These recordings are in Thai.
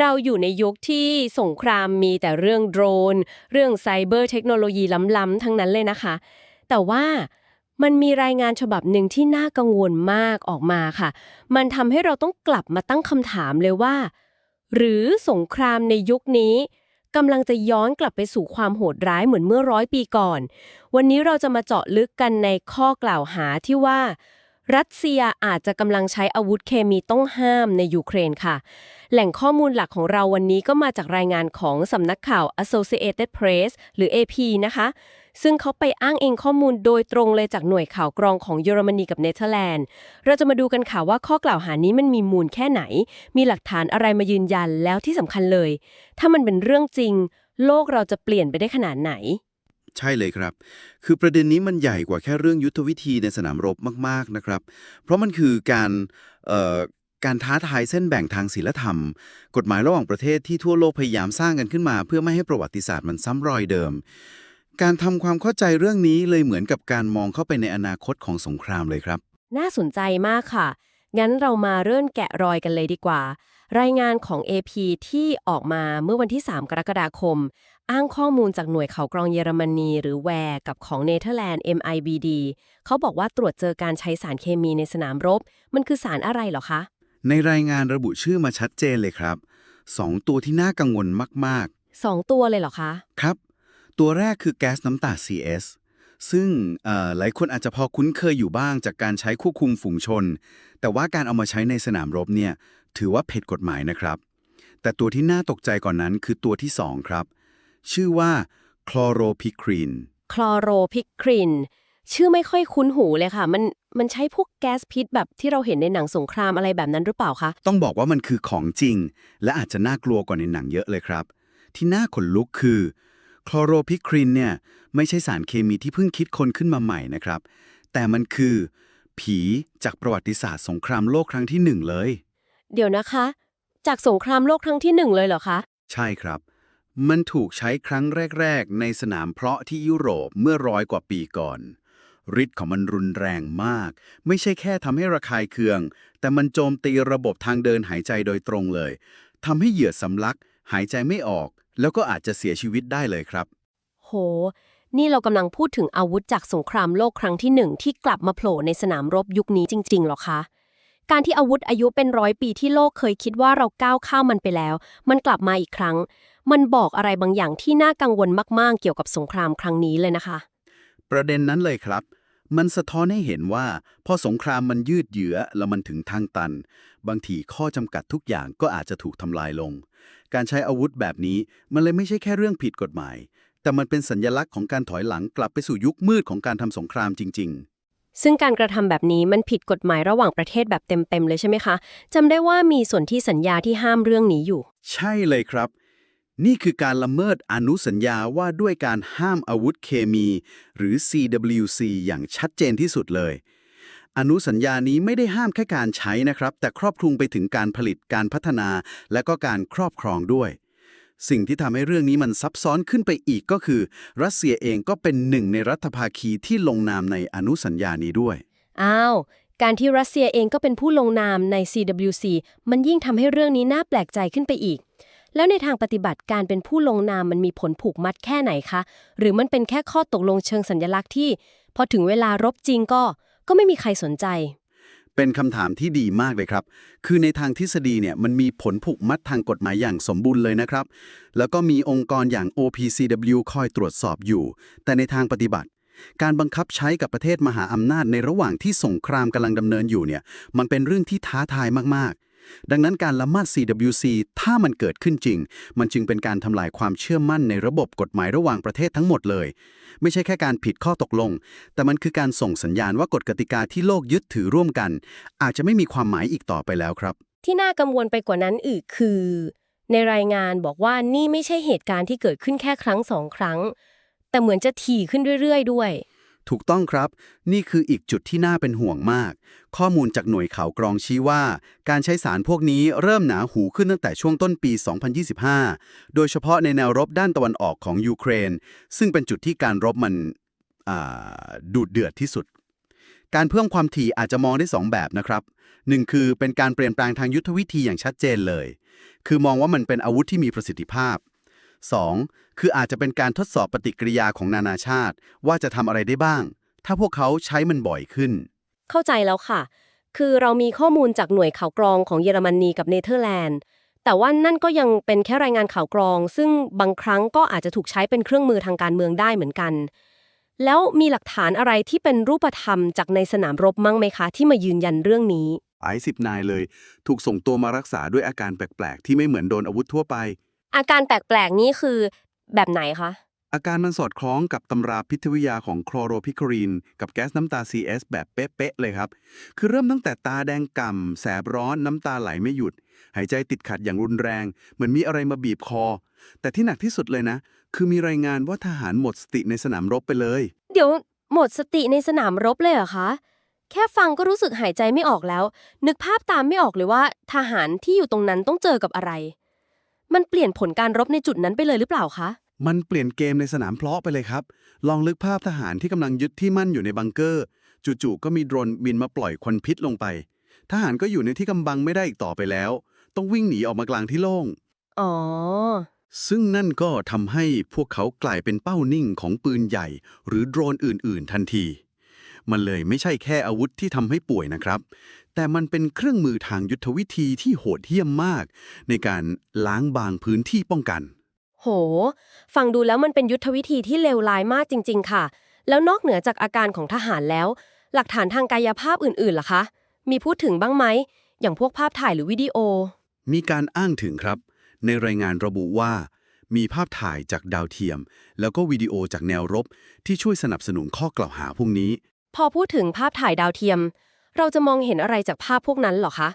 เราอยู่ในยุคที่สงครามมีแต่เรื่องโดรน เรื่องไซเบอร์เทคโนโลยีล้ำๆทั้งนั้นเลยนะคะ แต่ว่ามันมีรายงานฉบับหนึ่งที่น่ากังวลมากออกมาค่ะ มันทำให้เราต้องกลับมาตั้งคำถามเลยว่า หรือสงครามในยุคนี้กำลังจะย้อนกลับไปสู่ความโหดร้ายเหมือนเมื่อร้อยปีก่อน วันนี้เราจะมาเจาะลึกกันในข้อกล่าวหาที่ว่า รัสเซียอาจจะกำลังใช้อาวุธเคมีต้องห้ามในยูเครนค่ะ แหล่งข้อมูลหลักของเราวันนี้ก็มาจากรายงานของสำนักข่าว Associated Press หรือ AP นะคะ ซึ่งเขาไปอ้างอิงข้อมูลโดยตรงเลยจากหน่วยข่าวกรองของเยอรมนีกับเนเธอร์แลนด์ เราจะมาดูกันค่ะว่าข้อกล่าวหานี้มันมีมูลแค่ไหน มีหลักฐานอะไรมายืนยันแล้วที่สำคัญเลย ถ้ามันเป็นเรื่องจริง โลกเราจะเปลี่ยนไปได้ขนาดไหน ใช่เลยครับ คือประเด็นนี้มันใหญ่กว่าแค่เรื่องยุทธวิธีในสนามรบมาก ๆ นะครับ เพราะมันคือการการท้าทายเส้นแบ่งทางศีลธรรม กฎหมายระหว่างประเทศที่ทั่วโลกพยายามสร้างกันขึ้นมา เพื่อไม่ให้ประวัติศาสตร์มันซ้ำรอยเดิม การทำความเข้าใจเรื่องนี้เลยเหมือนกับการมองเข้าไปในอนาคตของสงครามเลยครับ น่าสนใจมากค่ะ งั้นเรามาเริ่มแกะรอยกันเลยดีกว่า รายงานของ AP ที่ออกมาเมื่อวันที่ 3 กรกฎาคม อ้างข้อมูลจากหน่วยข่าวกรองเยอรมนี หรือแวร์กับของเนเธอร์แลนด์ MIBD เขาบอกว่าตรวจเจอการใช้สารเคมีในสนามรบ มันคือสารอะไรเหรอคะ ในรายงานระบุชื่อมาชัดเจนเลยครับสองตัวที่น่ากังวลมากๆสองตัวเลยเหรอคะ ครับ ตัวแรกคือแก๊สน้ำตา CS ซึ่งเอ่อหลายคนอาจจะพอคุ้นเคยอยู่บ้างจากการใช้ควบคุมฝูงชน แต่ว่าการเอามาใช้ในสนามรบเนี่ย ถือว่าผิดกฎหมายนะครับ แต่ตัวที่น่าตกใจก่อนนั้นคือตัวที่ 2 ครับ ชื่อว่าคลอโรพิครีนคลอโรพิครินชื่อไม่ค่อยคุ้นหูเลยค่ะ มันมันใช้พวกแก๊สพิษแบบที่เราเห็นในหนังสงครามอะไรแบบนั้นหรือเปล่าคะ ต้องบอกว่ามันคือของจริง และอาจจะน่ากลัวกว่าในหนังเยอะเลยครับ ที่น่าขนลุกคือคลอโรพิครินเนี่ยไม่ใช่สารเคมีที่เพิ่งคิดคนขึ้นมาใหม่นะครับ แต่มันคือ ผีจากประวัติศาสตร์สงครามโลกครั้งที่หนึ่งเลย เดี๋ยวนะคะ จากสงครามโลกครั้งที่หนึ่งเลยเหรอคะ ใช่ครับ มันถูกใช้ครั้งแรก ๆ ในสนามเพาะที่ยุโรปเมื่อร้อยกว่าปีก่อนฤทธิ์ของมันรุนแรงมาก ไม่ใช่แค่ทำให้ระคายเคือง แต่มันโจมตีระบบทางเดินหายใจโดยตรงเลยทำให้เหยื่อสำลัก หายใจไม่ออก แล้วก็อาจจะเสียชีวิตได้เลยครับ โห นี่เรากำลังพูดถึงอาวุธจากสงครามโลกครั้งที่หนึ่งที่กลับมาโผล่ในสนามรบยุคนี้จริงๆหรอคะ การที่อาวุธอายุเป็นร้อยปีที่โลกเคยคิดว่าเราก้าวข้ามมันไปแล้ว มันกลับมาอีกครั้ง มันบอกอะไรบางอย่างที่น่ากังวลมากๆ เกี่ยวกับสงครามครั้งนี้เลยนะคะ ประเด็นนั้นเลยครับ มันสะท้อนให้เห็นว่า พอสงครามมันยืดเยื้อแล้วมันถึงทางตัน บางทีข้อจำกัดทุกอย่างก็อาจจะถูกทำลายลง การใช้อาวุธแบบนี้มันเลยไม่ใช่แค่เรื่องผิดกฎหมาย แต่มันเป็นสัญลักษณ์ของการถอยหลังกลับไปสู่ยุคมืดของการทำสงครามจริง ๆ ซึ่งการกระทำแบบนี้มันผิดกฎหมายระหว่างประเทศแบบเต็มๆเลยใช่ไหมคะจำได้ว่ามีส่วนที่สัญญาที่ห้ามเรื่องนี้อยู่ ใช่เลยครับ นี่คือการละเมิดอนุสัญญาว่าด้วยการห้ามอาวุธเคมี หรือ CWC อย่างชัดเจนที่สุดเลยอนุสัญญานี้ไม่ได้ห้ามแค่การใช้นะครับ แต่ครอบคลุมไปถึงการผลิตการพัฒนา และก็การครอบครองด้วย สิ่งที่ทำให้เรื่องนี้มันซับซ้อนขึ้นไปอีกก็คือ รัสเซียเองก็เป็นหนึ่งในรัฐภาคีที่ลงนามในอนุสัญญานี้ด้วย อ้าว การที่รัสเซียเองก็เป็นผู้ลงนามใน CWC มันยิ่งทำให้เรื่องนี้น่าแปลกใจขึ้นไปอีก แล้วในทางปฏิบัติการเป็นผู้ลงนามมันมีผลผูกมัดแค่ไหนคะ หรือมันเป็นแค่ข้อตกลงเชิงสัญลักษณ์ที่ พอถึงเวลารบจริงก็ก็ไม่มีใครสนใจ เป็นคำถามที่ดีมากเลยครับ คือในทางทฤษฎีเนี่ยมันมีผลผูกมัดทางกฎหมายอย่างสมบูรณ์เลยนะครับ แล้วก็มีองค์กรอย่าง OPCW คอยตรวจสอบอยู่ แต่ในทางปฏิบัติ การบังคับใช้กับประเทศมหาอำนาจในระหว่างที่สงครามกำลังดำเนินอยู่เนี่ยมันเป็นเรื่องที่ท้าทายมากๆ ดังนั้นการละเมิด CWC ถ้ามันเกิดขึ้นจริง มันจึงเป็นการทำลายความเชื่อมั่นในระบบกฎหมายระหว่างประเทศทั้งหมดเลย ไม่ใช่แค่การผิดข้อตกลง แต่มันคือการส่งสัญญาณว่ากฎกติกาที่โลกยึดถือร่วมกัน อาจจะไม่มีความหมายอีกต่อไปแล้วครับ ที่น่ากังวลไปกว่านั้นอีกคือ ในรายงานบอกว่านี่ไม่ใช่เหตุการณ์ที่เกิดขึ้นแค่ครั้งสองครั้ง แต่เหมือนจะถี่ขึ้นเรื่อยๆ ด้วย ถูกต้องครับ นี่คืออีกจุดที่น่าเป็นห่วงมาก ข้อมูลจากหน่วยข่าวกรองชี้ว่า การใช้สารพวกนี้เริ่มหนาหูขึ้นตั้งแต่ช่วงต้นปี 2025 โดยเฉพาะในแนวรบด้านตะวันออกของยูเครน ซึ่งเป็นจุดที่การรบมันดูดเดือดที่สุด การเพิ่มความถี่อาจจะมองได้ 2 แบบนะครับหนึ่งคือเป็นการเปลี่ยนแปลงทางยุทธวิธีอย่างชัดเจนเลย คือมองว่ามันเป็นอาวุธที่มีประสิทธิภาพ 2. คืออาจจะเป็นการทดสอบปฏิกิริยาของนานาชาติ ว่าจะทำอะไรได้บ้าง ถ้าพวกเขาใช้มันบ่อยขึ้น เข้าใจแล้วค่ะ คือเรามีข้อมูลจากหน่วยข่าวกรองของเยอรมนีกับเนเธอร์แลนด์ แต่ว่านั่นก็ยังเป็นแค่รายงานข่าวกรอง ซึ่งบางครั้งก็อาจจะถูกใช้เป็นเครื่องมือทางการเมืองได้เหมือนกัน แล้วมีหลักฐานอะไรที่เป็นรูปธรรมจากในสนามรบมั้งไหมคะ ที่มายืนยันเรื่องนี้หลายสิบนายเลย ถูกส่งตัวมารักษาด้วยอาการแปลกๆ ที่ไม่เหมือนโดนอาวุธทั่วไป อาการแปลกๆนี้คือแบบไหนคะ อาการมันสอดคล้องกับตำราพิษวิทยาของคลอโรพิคอรีน กับแก๊สน้ำตา CS แบบเป๊ะๆเลยครับ คือเริ่มตั้งแต่ตาแดงก่ำแสบร้อนน้ำตาไหลไม่หยุด หายใจติดขัดอย่างรุนแรง เหมือนมีอะไรมาบีบคอ แต่ที่หนักที่สุดเลยนะ คือมีรายงานว่าทหารหมดสติในสนามรบไปเลย เดี๋ยวหมดสติในสนามรบเลยเหรอคะ แค่ฟังก็รู้สึกหายใจไม่ออกแล้ว นึกภาพตามไม่ออกเลยว่า ทหารที่อยู่ตรงนั้นต้องเจอกับอะไร มันเปลี่ยนผลการรบในจุดนั้นไปเลยหรือเปล่าคะ มันเปลี่ยนเกมในสนามเพลาะไปเลยครับ ลองลึกภาพทหารที่กำลังยึดที่มั่นอยู่ในบังเกอร์ จู่ๆก็มีโดรนบินมาปล่อยควันพิษลงไป ทหารก็อยู่ในที่กำบังไม่ได้อีกต่อไปแล้ว ต้องวิ่งหนีออกมากลางที่โล่ง อ๋อ ซึ่งนั่นก็ทำให้พวกเขากลายเป็นเป้านิ่งของปืนใหญ่ หรือโดรนอื่น ๆ ทันที มันเลยไม่ใช่แค่อาวุธที่ทำให้ป่วยนะครับ แต่มันเป็นเครื่องมือทางยุทธวิธีที่โหดเหี้ยมมาก ในการล้างบางพื้นที่ป้องกัน โห ฟังดูแล้วมันเป็นยุทธวิธีที่เลวร้ายมากจริง ๆ ค่ะ แล้วนอกเหนือจากอาการของทหารแล้ว หลักฐานทางกายภาพอื่นๆล่ะคะ มีพูดถึงบ้างไหม อย่างพวกภาพถ่ายหรือวิดีโอ มีการอ้างถึงครับ ในรายงานระบุว่า มีภาพถ่ายจากดาวเทียม แล้วก็วิดีโอจากแนวรบที่ช่วยสนับสนุนข้อกล่าวหาพวกนี้ พอพูดถึงภาพถ่ายดาวเทียม เราจะมองเห็นอะไรจากภาพพวกนั้นหรอคะ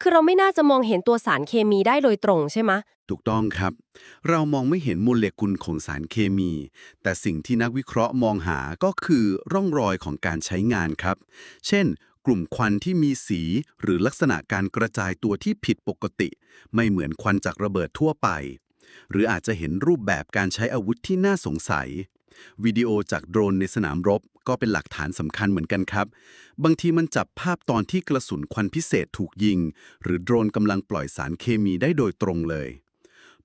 คือเราไม่น่าจะมองเห็นตัวสารเคมีได้โดยตรงใช่ไหมถูกต้องครับ เรามองไม่เห็นโมเลกุลของสารเคมี แต่สิ่งที่นักวิเคราะห์มองหาก็คือร่องรอยของการใช้งานครับ เช่น กลุ่มควันที่มีสีหรือลักษณะการกระจายตัวที่ผิดปกติ ไม่เหมือนควันจากระเบิดทั่วไป หรืออาจจะเห็นรูปแบบการใช้อาวุธที่น่าสงสัยวิดีโอจากโดรนในสนามรบก็เป็นหลักฐานสำคัญเหมือนกันครับ บางทีมันจับภาพตอนที่กระสุนควันพิเศษถูกยิง หรือโดรนกำลังปล่อยสารเคมีได้โดยตรงเลย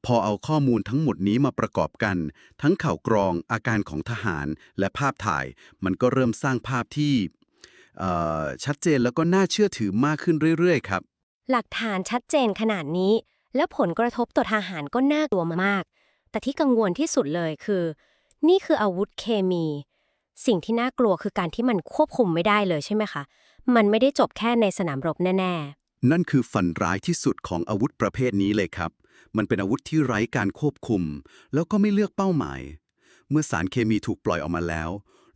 พอเอาข้อมูลทั้งหมดนี้มาประกอบกัน ทั้งข่าวกรอง อาการของทหาร และภาพถ่าย มันก็เริ่มสร้างภาพที่ชัดเจนแล้วก็น่าเชื่อถือมากขึ้นเรื่อยๆครับ หลักฐานชัดเจนขนาดนี้ แล้วผลกระทบต่อทหารก็น่ากลัวมาก แต่ที่กังวลที่สุดเลยคือ นี่คืออาวุธเคมี สิ่งที่น่ากลัวคือการที่มันควบคุมไม่ได้เลยใช่ไหมคะ มันไม่ได้จบแค่ในสนามรบแน่นั่นคือฝันร้ายที่สุดของอาวุธประเภทนี้เลยครับ มันเป็นอาวุธที่ไร้การควบคุม แล้วก็ไม่เลือกเป้าหมาย เมื่อสารเคมีถูกปล่อยออกมาแล้ว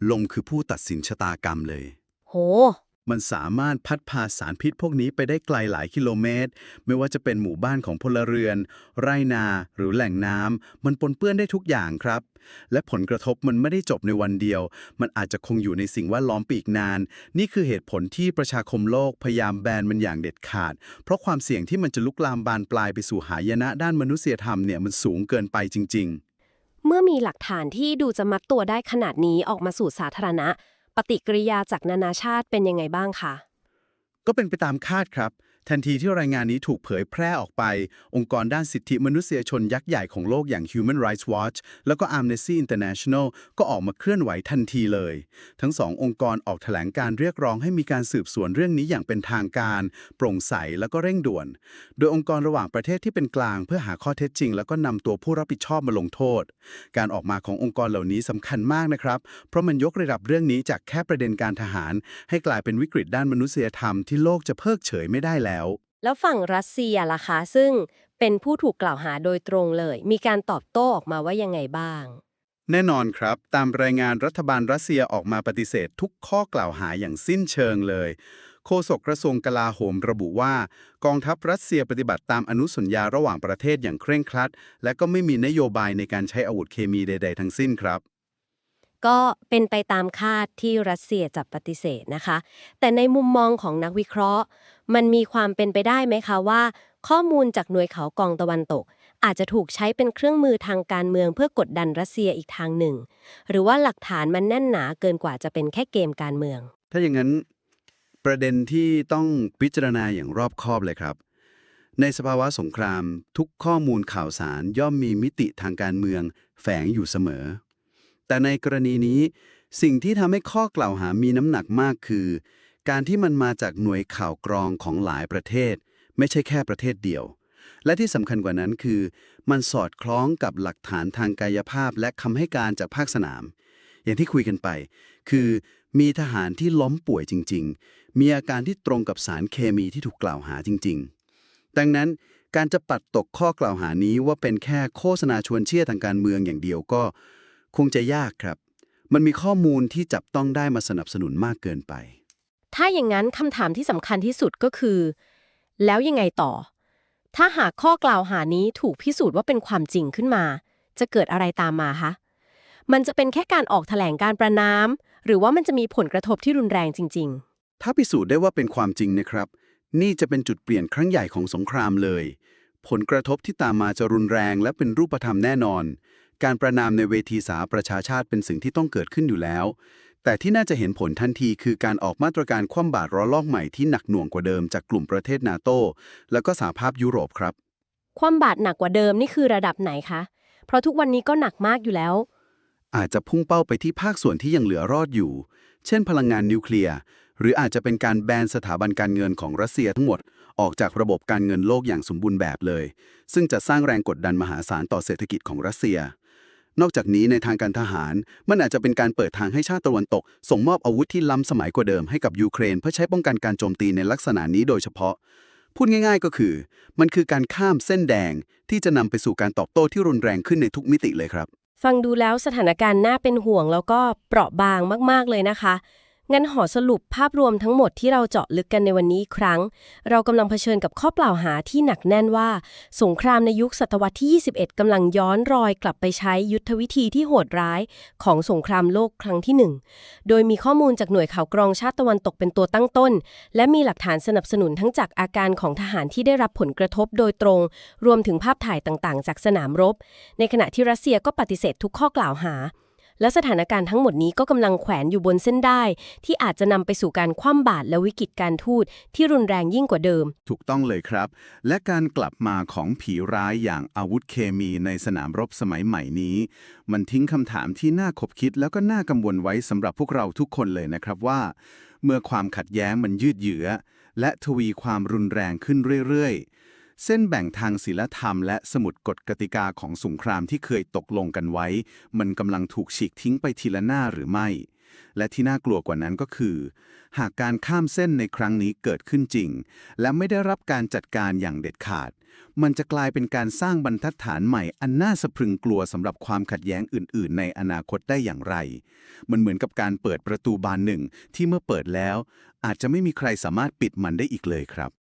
ลมคือผู้ตัดสินชะตากรรมเลยๆโห มันสามารถพัดพาสารพิษพวกนี้ไปได้ไกลหลายกิโลเมตร ไม่ว่าจะเป็นหมู่บ้านของพลเรือน ไร่นาหรือแหล่งน้ำมันปนเปื้อนได้ทุกอย่างครับ และผลกระทบมันไม่ได้จบในวันเดียว มันอาจจะคงอยู่ในสิ่งแวดล้อมปีกนาน นี่คือเหตุผลที่ประชาคมโลกพยายามแบนมันอย่างเด็ดขาด เพราะความเสี่ยงที่มันจะลุกลามบานปลายไปสู่หายนะด้านมนุษยธรรมเนี่ยมันสูงเกินไปจริง ๆ เมื่อมีหลักฐานที่ดูจะมัดตัวได้ขนาดนี้ออกมาสู่สาธารณะ ปฏิกิริยาจากนานาชาติเป็นยังไงบ้างคะ ก็เป็นไปตามคาดครับ ทันทีที่รายงานนี้ถูกเผยแพร่ออกไป องค์กรด้านสิทธิมนุษยชนยักษ์ใหญ่ของโลกอย่าง Human Rights Watch แล้วก็ Amnesty International ก็ออกมาเคลื่อนไหวทันทีเลย ทั้งสององค์กรออกแถลงการเรียกร้องให้มีการสืบสวนเรื่องนี้อย่างเป็นทางการ โปร่งใสแล้วก็เร่งด่วน โดยองค์กรระหว่างประเทศที่เป็นกลาง เพื่อหาข้อเท็จจริง แล้วก็นำตัวผู้รับผิดชอบมาลงโทษ การออกมาขององค์กรเหล่านี้สำคัญมากนะครับ เพราะมันยกระดับเรื่องนี้จากแค่ประเด็นการทหาร ให้กลายเป็นวิกฤตด้านมนุษยธรรมที่โลกจะเพิกเฉยไม่ได้แล้วแล้วฝั่งรัสเซียล่ะคะ ซึ่งเป็นผู้ถูกกล่าวหาโดยตรงเลย มีการตอบโต้ออกมาว่ายังไงบ้าง แน่นอนครับ ตามรายงานรัฐบาลรัสเซียออกมาปฏิเสธทุกข้อกล่าวหาอย่างสิ้นเชิงเลยโฆษกกระทรวงกลาโหมระบุว่า กองทัพรัสเซียปฏิบัติตามอนุสัญญาระหว่างประเทศอย่างเคร่งครัด และก็ไม่มีนโยบายในการใช้อาวุธเคมีใด ๆ ทั้งสิ้นครับ ก็เป็นไปตามคาดที่รัสเซียจะปฏิเสธนะคะ แต่ในมุมมองของนักวิเคราะห์ มันมีความเป็นไปได้ไหมคะว่า ข้อมูลจากหน่วยเขากองตะวันตก อาจจะถูกใช้เป็นเครื่องมือทางการเมืองเพื่อกดดันรัสเซียอีกทางหนึ่ง หรือว่าหลักฐานมันแน่นหนาเกินกว่าจะเป็นแค่เกมการเมือง ถ้าอย่างนั้นประเด็นที่ต้องพิจารณาอย่างรอบคอบเลยครับ ในสภาวะสงคราม ทุกข้อมูลข่าวสารย่อมมีมิติทางการเมืองแฝงอยู่เสมอ แต่ในกรณีนี้สิ่งที่ทำให้ข้อกล่าวหามีน้ำหนักมากคือ การที่มันมาจากหน่วยข่าวกรองของหลายประเทศ ไม่ใช่แค่ประเทศเดียว และที่สำคัญกว่านั้นคือ มันสอดคล้องกับหลักฐานทางกายภาพและคำให้การจากภาคสนาม อย่างที่คุยกันไป คือมีทหารที่ล้มป่วยจริง ๆ มีอาการที่ตรงกับสารเคมีที่ถูกกล่าวหาจริง ๆ ดังนั้นการจะปัดตกข้อกล่าวหานี้ว่าเป็นแค่โฆษณาชวนเชื่อทางการเมืองอย่างเดียวก็ คงจะยากครับ มันมีข้อมูลที่จับต้องได้มาสนับสนุนมากเกินไป ถ้าอย่างนั้นคำถามที่สำคัญที่สุดก็คือ แล้วยังไงต่อ ถ้าหากข้อกล่าวหานี้ถูกพิสูจน์ว่าเป็นความจริงขึ้นมา จะเกิดอะไรตามมาคะมันจะเป็นแค่การออกแถลงการประนาม หรือว่ามันจะมีผลกระทบที่รุนแรงจริงถ้าพิสูจน์ได้ว่าเป็นความจริงนะครับ นี่จะเป็นจุดเปลี่ยนครั้งใหญ่ของสงครามเลย ผลกระทบที่ตามมาจะรุนแรงและเป็นรูปธรรมแน่นอน การประนามในเวทีสาประชาชาติเป็นสิ่งที่ต้องเกิดขึ้นอยู่แล้ว แต่ที่น่าจะเห็นผลทันทีคือการออกมาตรการคว่ำบาตรระลอกใหม่ที่หนักหน่วงกว่าเดิมจากกลุ่มประเทศนาโตแล้วก็สหภาพยุโรปครับๆความบาดหนักกว่าเดิมนี่คือระดับไหนคะ เพราะทุกวันนี้ก็หนักมากอยู่แล้ว อาจจะพุ่งเป้าไปที่ภาคส่วนที่ยังเหลือรอดอยู่ เช่น พลังงานนิวเคลียร์หรืออาจจะเป็นการแบนสถาบันการเงินของรัสเซียทั้งหมด ออกจากระบบการเงินโลกอย่างสมบูรณ์แบบเลย ซึ่งจะสร้างแรงกดดันมหาศาลต่อเศรษฐกิจของรัสเซีย นอกจากนี้ในทางการทหาร มันอาจจะเป็นการเปิดทางให้ชาติตะวันตก ส่งมอบอาวุธที่ล้ำสมัยกว่าเดิมให้กับยูเครน เพื่อใช้ป้องกันการโจมตีในลักษณะนี้โดยเฉพาะ พูดง่าย ๆ ก็คือ มันคือการข้ามเส้นแดงที่จะนำไปสู่การตอบโต้ที่รุนแรงขึ้นในทุกมิติเลยครับ ฟังดูแล้วสถานการณ์น่าเป็นห่วงแล้วก็เปราะบางมากๆเลยนะคะ งั้นหอสรุปภาพรวมทั้งหมดที่เราเจาะลึกกันในวันนี้ครั้ง เรากำลังเผชิญกับข้อกล่าวหาที่หนักแน่นว่า สงครามในยุคศตวรรษที่ 21 กำลังย้อนรอยกลับไปใช้ยุทธวิธีที่โหดร้าย ของสงครามโลกครั้งที่หนึ่งโดยมีข้อมูลจากหน่วยข่าวกรองชาติตะวันตกเป็นตัวตั้งต้น และมีหลักฐานสนับสนุนทั้งจากอาการของทหารที่ได้รับผลกระทบโดยตรง รวมถึงภาพถ่ายต่างๆ จากสนามรบ ในขณะที่รัสเซียก็ปฏิเสธทุกข้อกล่าวหา และสถานการณ์ทั้งหมดนี้ก็กำลังแขวนอยู่บนเส้นได้ ที่อาจจะนำไปสู่การคว่ำบาตรและวิกฤตการทูตที่รุนแรงยิ่งกว่าเดิม ถูกต้องเลยครับ และการกลับมาของผีร้ายอย่างอาวุธเคมีในสนามรบสมัยใหม่นี้ มันทิ้งคำถามที่น่าขบคิดแล้วก็น่ากังวลไว้สำหรับพวกเราทุกคนเลยนะครับว่า เมื่อความขัดแย้งมันยืดเยื้อและทวีความรุนแรงขึ้นเรื่อยๆ เส้นแบ่งทางศีลธรรมและสมุดกฎกติกาของสงครามที่เคยตกลงกันไว้ มันกำลังถูกฉีกทิ้งไปทีละหน้าหรือไม่ และที่น่ากลัวกว่านั้นก็คือ หากการข้ามเส้นในครั้งนี้เกิดขึ้นจริง และไม่ได้รับการจัดการอย่างเด็ดขาด มันจะกลายเป็นการสร้างบรรทัดฐานใหม่อันน่าสะพรึงกลัวสำหรับความขัดแย้งอื่น ๆ ในอนาคตได้อย่างไร มันเหมือนกับการเปิดประตูบานหนึ่งที่เมื่อเปิดแล้ว อาจจะไม่มีใครสามารถปิดมันได้อีกเลยครับ